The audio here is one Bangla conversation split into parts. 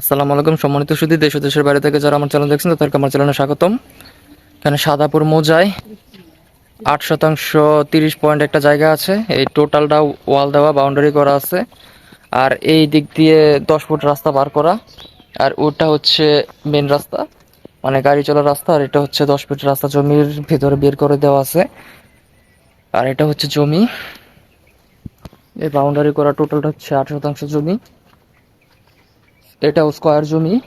আসসালামু আলাইকুম সম্মানিত সুদী দেশ দেশের বাইরে থেকে যারা আমার চ্যানেল দেখছেন, তাদেরকে আমার চ্যানেলে স্বাগতম। এখানে সাদাপুর মৌজায় আট শতাংশ তিরিশ পয়েন্ট একটা জায়গা আছে। এই টোটালটা ওয়াল দেওয়া, বাউন্ডারি করা আছে। আর এই দিক দিয়ে দশ ফুট রাস্তা বার করা। আর ওটা হচ্ছে মেন রাস্তা মানে গাড়ি চলার রাস্তা। আর এটা হচ্ছে দশ ফুট রাস্তা জমির ভেতরে বের করে দেওয়া আছে। আর এটা হচ্ছে জমি। এই বাউন্ডারি করা টোটালটা হচ্ছে আট শতাংশ জমি। এটাও স্কোয়ার জমি।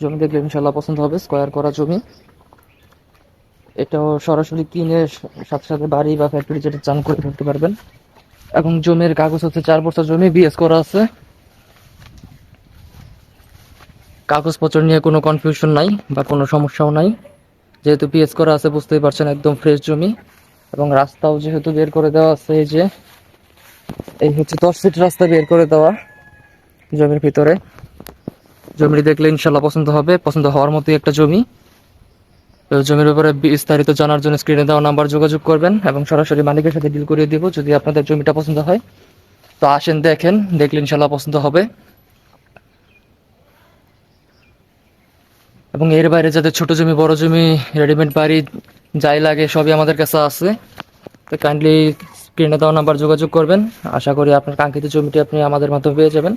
জমি দেখলে ইনশাল্লাহ পছন্দ হবে, স্কোয়ার করা জমি। এটাও সরাসরি কিনে সাথে সাথে বাড়ি বা ফ্যাক্টরি যেটা চান করে ফেলতে পারবেন। এবং জমির কাগজ হচ্ছে চার বছর জমি বিএস করা আছে। কাগজপত্র নিয়ে কোনো কনফিউশন নাই বা কোনো সমস্যাও নাই। যেহেতু পিএস করা আছে, বুঝতেই পারছেন, একদম ফ্রেশ জমি। এবং রাস্তাও যেহেতু বের করে দেওয়া আছে, এই যে, এই হচ্ছে দশ ফিট রাস্তা বের করে দেওয়া। জমির ভিতরে। জমিটি দেখলে ইনশাল্লাহ পছন্দ হবে। পছন্দ হওয়ার মতোই একটা জমি। তো জমির ব্যাপারে বিস্তারিত জানার জন্য স্ক্রিনে দেওয়া নাম্বার যোগাযোগ করবেন এবং সরাসরি মালিকের সাথে ডিল করিয়ে দিব যদি আপনাদের জমিটা পছন্দ হয়। তো আসেন, দেখেন, দেখলে ইনশাল্লাহ পছন্দ হবে। এবং এর বাইরে যাদের ছোট জমি, বড় জমি রেডিমেড বাড়ি যাই লাগে সবই আমাদের কাছে আছে। তো কাইন্ডলি স্ক্রিনে দেওয়া নাম্বার যোগাযোগ করবেন। আশা করি আপনার কাঙ্ক্ষিত জমিটি আপনি আমাদের মাধ্যমে পেয়ে যাবেন।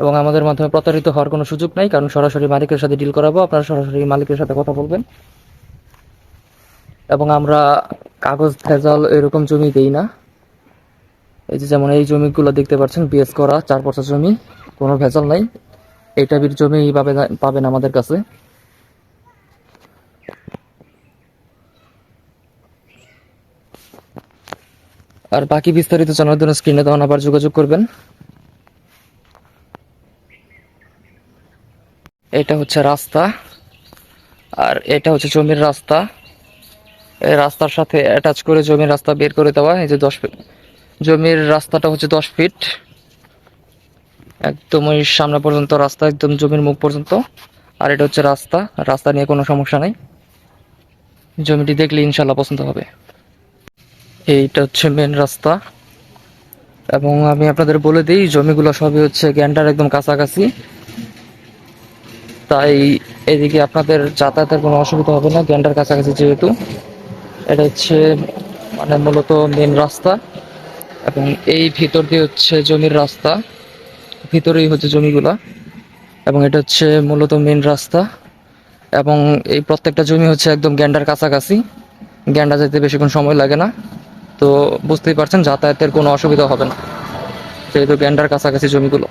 এবং আমাদের মাধ্যমে প্রতারিত হওয়ার কোনো সুযোগ নাই, কারণ সরাসরি মালিকের সাথে ডিল করাবো। আপনারা সরাসরি মালিকের সাথে কথা বলবেন। এবং আমরা কাগজ, ভেজাল এরকম জমি দেই না। এই যে যেমন এই জমিগুলো দেখতে পাচ্ছেন, বিএস করা, চার বছর জমি, কোনো ভেজাল নাই। এই টাইপের জমি পাবেন পাবেন আমাদের কাছে। আর বাকি বিস্তারিত জানার জন্য স্ক্রিনে দেওয়া আবার যোগাযোগ করবেন। এটা হচ্ছে রাস্তা, আর এটা হচ্ছে জমির রাস্তা। এই রাস্তার সাথে অ্যাটাচ করে জমির রাস্তা বের করে দেওয়া, এই যে দশ ফিট জমির রাস্তাটা হচ্ছে দশ ফিট। একদম ওই সামনে পর্যন্ত রাস্তা, একদম জমির মুখ পর্যন্ত। আর এটা হচ্ছে রাস্তা রাস্তা নিয়ে কোনো সমস্যা নাই। জমিটি দেখলে ইনশাল্লাহ পছন্দ হবে। এইটা হচ্ছে মেন রাস্তা। এবং আমি আপনাদের বলে দিই, জমিগুলো সবই হচ্ছে গ্যান্ডার একদম কাছাকাছি। তাই এদিকে আপনাদের যাতায়াতের কোনো অসুবিধা হবে না, গ্যান্ডার কাছাকাছি যেহেতু। এটা হচ্ছে মানে মূলত মেন রাস্তা। এবং এই ভিতর দিয়ে হচ্ছে জমির রাস্তা। ভিতরেই হচ্ছে জমিগুলা। এবং এটা হচ্ছে মূলত মেন রাস্তা। এবং এই প্রত্যেকটা জমি হচ্ছে একদম গ্যান্ডার কাছাকাছি। গ্যান্ডা যেতে বেশিক্ষণ সময় লাগে না। তো বুঝতেই পারছেন, যাতায়াতের কোনো অসুবিধা হবে না। যেহেতু গ্যান্ডার কাছাকাছি জমিগুলো।